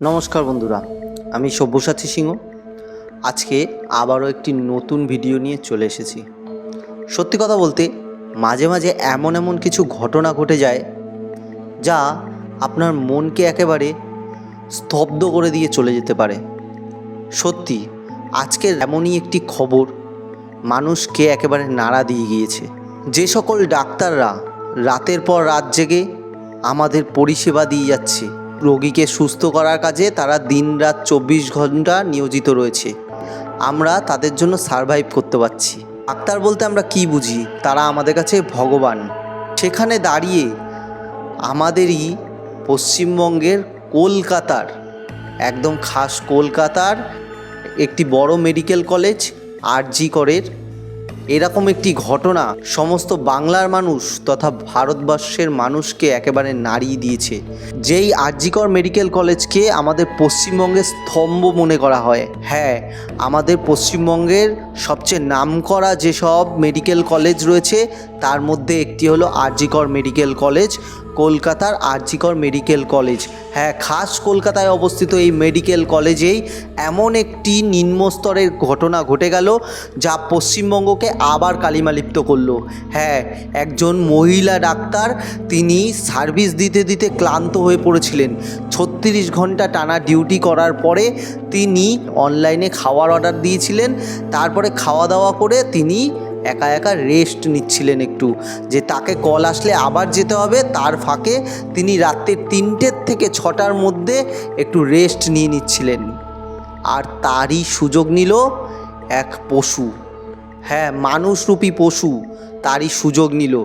নমস্কার বন্ধুরা, আমি সব্যসাচী সিংহ। আজকে আবারও একটি নতুন ভিডিও নিয়ে চলে এসেছি। সত্যি কথা বলতে, মাঝে মাঝে এমন এমন কিছু ঘটনা ঘটে যায়, যা আপনার মনকে একেবারে স্তব্ধ করে দিয়ে চলে যেতে পারে। সত্যি আজকের এমনই একটি খবর মানুষকে একেবারে নাড়া দিয়ে গিয়েছে। যে সকল ডাক্তাররা রাতের পর রাত জেগে আমাদের পরিষেবা দিয়ে যাচ্ছে রোগীকে সুস্থ করার কাজে তারা দিন রাত চব্বিশ ঘণ্টা নিয়োজিত রয়েছে। আমরা তাদের জন্য সারভাইভ করতে পারছি। ডাক্তার বলতে আমরা কি বুঝি? তারা আমাদের কাছে ভগবান। সেখানে দাঁড়িয়ে আমাদেরই পশ্চিমবঙ্গের কলকাতার, একদম খাস কলকাতার একটি বড় মেডিকেল কলেজ আরজি করের এরকম একটি ঘটনা সমস্ত বাংলার মানুষ তথা ভারতবর্ষের মানুষকে একেবারে নাড়িয়ে দিয়েছে। যেই আরজিকর মেডিকেল কলেজকে আমাদের পশ্চিমবঙ্গের স্তম্ভ মনে করা হয়। হ্যাঁ আমাদের পশ্চিমবঙ্গের সবচেয়ে নামকরা যেসব মেডিকেল কলেজ রয়েছে তার মধ্যে একটি হলো আরজিকর মেডিকেল কলেজ, কলকাতার আরজিকর মেডিকেল কলেজ। হ্যাঁ খাস কলকাতায় অবস্থিত এই মেডিকেল কলেজেই এমন একটি নিম্নস্তরের ঘটনা ঘটে গেল যা পশ্চিমবঙ্গকে আবার কালিমালিপ্ত করল। হ্যাঁ একজন মহিলা ডাক্তার তিনি সার্ভিস দিতে দিতে ক্লান্ত হয়ে পড়েছিলেন। ছত্রিশ ঘণ্টা টানা ডিউটি করার পরে তিনি অনলাইনে খাওয়ার অর্ডার দিয়েছিলেন। তারপরে খাওয়া দাওয়া করে তিনি একা একা রেস্ট নিচ্ছিলেন একটু। যে তাকে কল আসলে আবার যেতে হবে, তার ফাঁকে তিনি রাত্রে তিনটের থেকে ছটার মধ্যে একটু রেস্ট নিয়ে নিচ্ছিলেন। আর তারই সুযোগ নিল এক পশু। হ্যাঁ মানুষরূপী পশু, তারই সুযোগ নিল।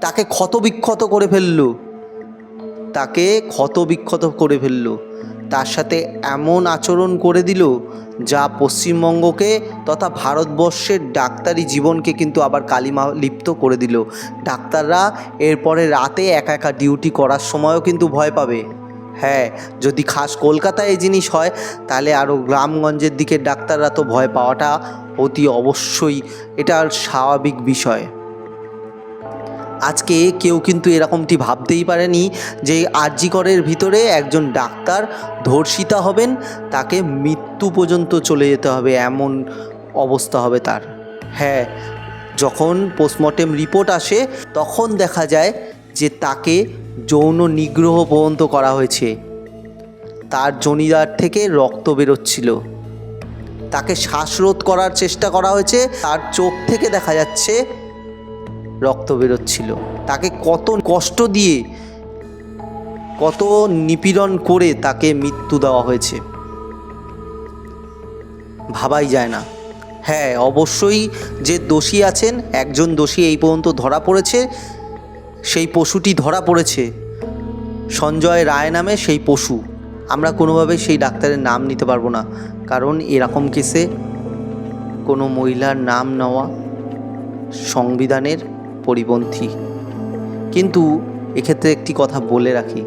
তাকে ক্ষতবিক্ষত করে ফেলল। তাকে ক্ষতবিক্ষত করে ফেলল। তার সাথে এমন আচরণ করে দিল যা পশ্চিমবঙ্গকে তথা ভারতবর্ষের ডাক্তারি জীবনকে কিন্তু আবার কালিমা লিপ্ত করে দিল। ডাক্তাররা এরপরে রাতে একা একা ডিউটি করার সময়ও কিন্তু ভয় পাবে। হ্যাঁ যদি খাস কলকাতায় এই জিনিস হয়, তাহলে আরও গ্রামগঞ্জের দিকের ডাক্তাররা তো ভয় পাওয়াটা অতি অবশ্যই। এটা স্বাভাবিক বিষয়। আজকে কেউ কিন্তু এরকমটি ভাবতেই পারেনি যে আরজিকরের ভিতরে একজন ডাক্তার ধর্ষিতা হবেন, তাকে মৃত্যু পর্যন্ত চলে যেতে হবে, এমন অবস্থা হবে তার। হ্যাঁ যখন পোস্টমর্টেম রিপোর্ট আসে, তখন দেখা যায় যে তাকে যৌন নিগ্রহ পর্যন্ত করা হয়েছে। তার জনিদার থেকে রক্ত বেরোচ্ছিল। তাকে শ্বাসরোধ করার চেষ্টা করা হয়েছে। তার চোখ থেকে দেখা যাচ্ছে রক্ত বেরোচ্ছিল তাকে কত কষ্ট দিয়ে, কত নিপীড়ন করে তাকে মৃত্যু দেওয়া হয়েছে। ভাবাই যায় না। হ্যাঁ অবশ্যই যে দোষী আছেন, একজন দোষী এই পর্যন্ত ধরা পড়েছে, সেই পশুটি ধরা পড়েছে। সঞ্জয় রায় নামে সেই পশু। আমরা কোনোভাবে সেই ডাক্তারের নাম নিতে পারব না। কারণ এরকম কেসে কোনো মহিলার নাম নেওয়া সংবিধানের পরিপন্থী। কিন্তু এক্ষেত্রে একটি কথা বলে রাখি।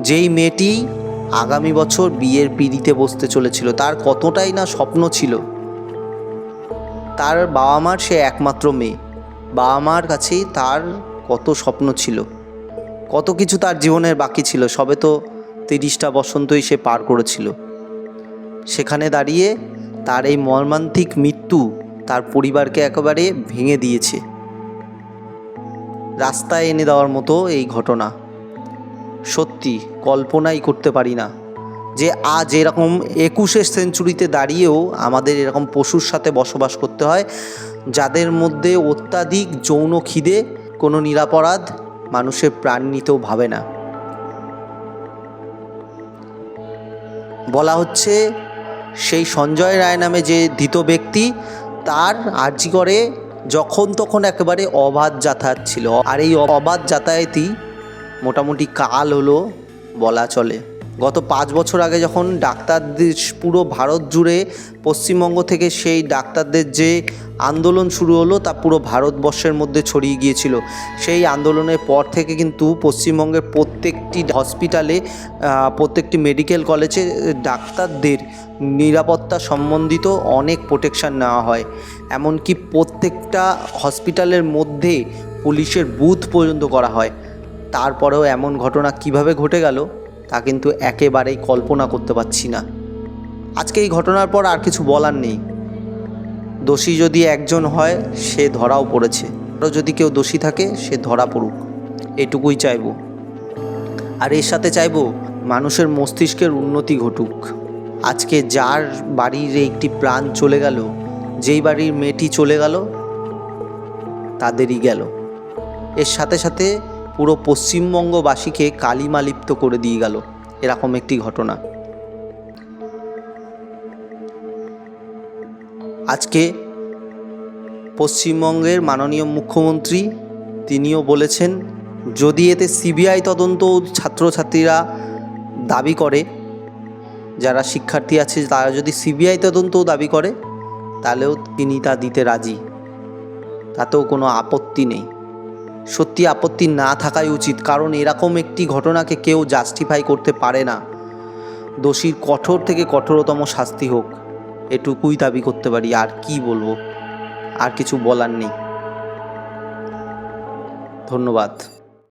যেই মেয়েটি আগামী বছর বিয়ের পিড়িতে বসতে চলেছিল, তার কতটাই না স্বপ্ন ছিল, তার বাবা মার সে একমাত্র মেয়ে। বাবা মার কাছেই তার কত স্বপ্ন ছিল, কত কিছু তার জীবনের বাকি ছিল, সবে তো তিরিশটা বসন্তই সে পার করেছিল। সেখানে দাঁড়িয়ে তার এই মর্মান্তিক মৃত্যু তার পরিবারকে একেবারে ভেঙে দিয়েছে। রাস্তায় এনে দেওয়ার মতো এই ঘটনা। সত্যি, কল্পনাই করতে পারি না যে আজ এরকম একুশে সেঞ্চুরিতে দাঁড়িয়েও আমাদের এরকম পশুর সাথে বসবাস করতে হয়, যাদের মধ্যে অত্যাধিক যৌন খিদে, কোনো নিরাপরাধ মানুষের প্রাণ নিতেও ভাবে না। বলা হচ্ছে, সেই সঞ্জয় রায় নামে যে ধৃত ব্যক্তি তার আজগরে করে যখন তখন একেবারে অবাধ যাতায়াত ছিল। আর এই অবাধ যাতায়াতই মোটামুটি কাল হলো বলা চলে। গত পাঁচ বছর আগে যখন ডাক্তারদের পুরো ভারত জুড়ে পশ্চিমবঙ্গ থেকে সেই ডাক্তারদের যে আন্দোলন শুরু হলো তা পুরো ভারতবর্ষের মধ্যে ছড়িয়ে গিয়েছিল। সেই আন্দোলনের পর থেকে কিন্তু পশ্চিমবঙ্গের প্রত্যেকটি হসপিটালে প্রত্যেকটি মেডিকেল কলেজে ডাক্তারদের নিরাপত্তা সম্বন্ধিত অনেক প্রোটেকশান নেওয়া হয়। এমনকি প্রত্যেকটা হসপিটালের মধ্যে পুলিশের বুথ পর্যন্ত করা হয়। তারপরেও এমন ঘটনা কীভাবে ঘটে গেল? তা কিন্তু একেবারেই কল্পনা করতে পারছি না। আজকে এই ঘটনার পর আর কিছু বলার নেই। দোষী যদি একজন হয়, সে ধরাও পড়েছে। আরও যদি কেউ দোষী থাকে, সে ধরা পড়ুক। এটুকুই চাইব। আর এর সাথে চাইব, মানুষের মস্তিষ্কের উন্নতি ঘটুক। আজকে যার বাড়ির একটি প্রাণ চলে গেল, যেই বাড়ির মেয়েটি চলে গেল, তাদেরই গেল। এর সাথে সাথে পুরো পশ্চিমবঙ্গবাসীকে কালিমালিপ্ত করে দিয়ে গেল এরকম একটি ঘটনা। আজকে পশ্চিমবঙ্গের মাননীয় মুখ্যমন্ত্রী তিনিও বলেছেন, যদি এতে সিবিআই তদন্ত ছাত্রছাত্রীরা দাবি করে, যারা শিক্ষার্থী আছে তারা যদি সিবিআই তদন্তও দাবি করে, তাহলেও তিনি তা দিতে রাজি। তাতেও কোনো আপত্তি নেই। সত্যি আপত্তি না থাকাই উচিত, কারণ এরকম একটি ঘটনাকে কেউ জাস্টিফাই করতে পারে না। দোষীর কঠোর থেকে কঠোরতম শাস্তি হোক, এটুকুই দাবি করতে পারি, আর কি বলব? আর কিছু বলার নেই। ধন্যবাদ।